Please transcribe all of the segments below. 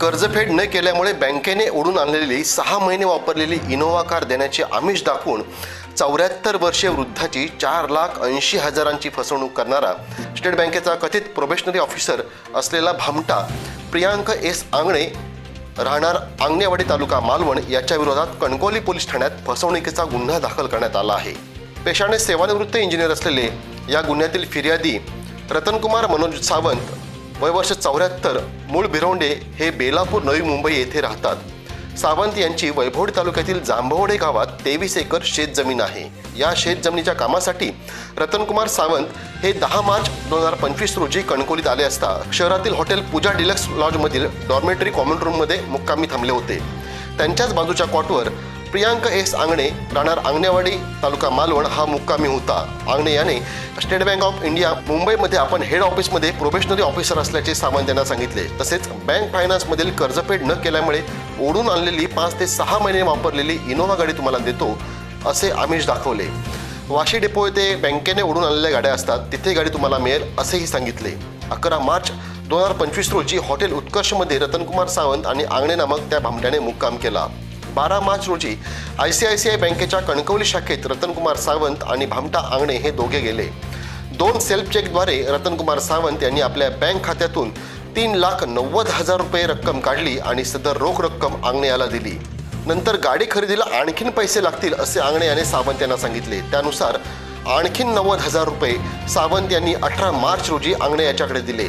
कर्जफेड न केल्यामुळे बँकेने ओढून आणलेली सहा महिने वापरलेली इनोव्हा कार देण्याचे आमिष दाखवून चौऱ्याहत्तर वर्षीय वृद्धाची चार लाख ऐंशी हजारांची फसवणूक करणारा स्टेट बँकेचा कथित प्रोबेशनरी ऑफिसर असलेला भामटा प्रियांक एस आंगणे राहणार आंगणेवाडी तालुका मालवण याच्या विरोधात कणकोली पोलीस ठाण्यात फसवणुकीचा गुन्हा दाखल करण्यात आला आहे. पेशाने सेवानिवृत्त इंजिनियर असलेले या गुन्ह्यातील फिर्यादी रतनकुमार मनोज सावंत वय वर्ष चौऱ्याहत्तर मूळ भिरवंडे हे बेलापूर नवी मुंबई येथे राहतात. सावंत यांची वैभोड तालुक्यातील जांभवडे गावात तेवीस एकर शेतजमीन आहे. या शेतजमिनीच्या कामासाठी रतनकुमार सावंत हे दहा मार्च दोन हजार पंचवीस रोजी कणकोलीत आले असता शहरातील हॉटेल पूजा डिलक्स लॉजमधील डॉर्मेटरी कॉमन रूममध्ये मुक्कामी थांबले होते. त्यांच्याच बाजूच्या कॉटवर प्रियांक एस आंगणे राहणार आंगणेवाडी तालुका मालवण हा मुक्कामी होता. आंगणे याने स्टेट बँक ऑफ इंडिया मुंबईमध्ये आपण हेड ऑफिसमध्ये प्रोबेशनरी ऑफिसर असल्याचे सावंत यांना सांगितले. तसेच बँक फायनान्समधील कर्जफेड न केल्यामुळे ओढून आणलेली पाच ते सहा महिने वापरलेली इनोव्हा गाडी तुम्हाला देतो असे आमिष दाखवले. वाशी डेपो येथे बँकेने ओढून आणलेल्या गाड्या असतात तिथे गाडी तुम्हाला मिळेल असेही सांगितले. अकरा मार्च दोन हजार पंचवीस रोजी हॉटेल उत्कर्षमध्ये रतनकुमार सावंत आणि आंगणे नामक त्या भामट्याने मुक्काम केला. बारा मार्च रोजी I C I C I बँकेच्या कणकवली शाखेत रतनकुमार सावंत आणि भामटा आंगणे हे दोघे गेले. दोन सेल्फ चेकद्वारे रतनकुमार सावंत यांनी आपल्या बँक खात्यातून तीन लाख नव्वद हजार रुपये रक्कम काढली आणि सदर रोख रक्कम आंगणे याला दिली. नंतर गाडी खरेदीला आणखीन पैसे लागतील असे आंगणे याने सावंत यांना सांगितले. त्यानुसार आणखीन नव्वद हजार रुपये सावंत यांनी अठरा मार्च रोजी आंगणे याच्याकडे दिले.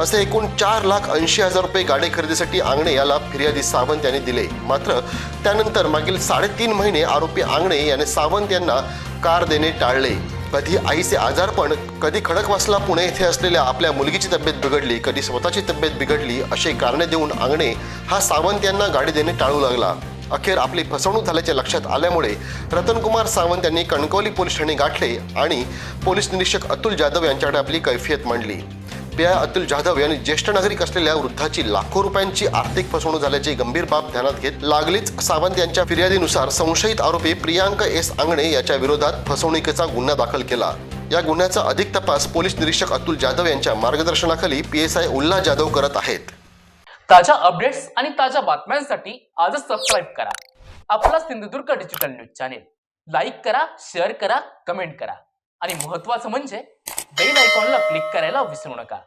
असे एकूण चार लाख ऐंशी हजार रुपये गाडी खरेदीसाठी आंगणे याला फिर्यादी सावंत यांनी दिले. मात्र त्यानंतर मागील साडेतीन महिने आरोपी आंगणे याने सावंत यांना कार देणे टाळले. कधी आईचे आजारपण कधी खडकवासला पुणे येथे असलेल्या आपल्या मुलगीची तब्येत बिघडली कधी स्वतःची तब्येत बिघडली असे कारणे देऊन आंगणे हा सावंत यांना गाडी देणे टाळू लागला. अखेर आपली फसवणूक झाल्याचे लक्षात आल्यामुळे रतनकुमार सावंत यांनी कणकवली पोलीस ठाणे गाठले आणि पोलीस निरीक्षक अतुल जाधव यांच्याकडे आपली कैफियत मांडली. पीआय अतुल जाधव यांनी ज्येष्ठ नागरिक असलेल्या वृद्धाची लाखो रुपयांची आर्थिक फसवणूक झाल्याची गंभीर बाब ध्यानात घेत लागलीच सावंत यांच्या फिर्यादीनुसार संशयित आरोपी प्रियांक एस आंगणे याच्या विरोधात फसवणुकीचा गुन्हा दाखल केला. या गुन्ह्याचा अधिक तपास पोलीस निरीक्षक अतुल जाधव यांच्या मार्गदर्शनाखाली P S I Ulha Jadhav करत आहेत. ताज्या अपडेट्स आणि ताज्या बातम्यांसाठी आजच सबस्क्राईब करा. आपला Sindhudurg digital news channel. Like करा शेअर करा कमेंट करा. आणि महत्त्वाचं म्हणजे बेल आयकॉनला क्लिक करायला विसरू नका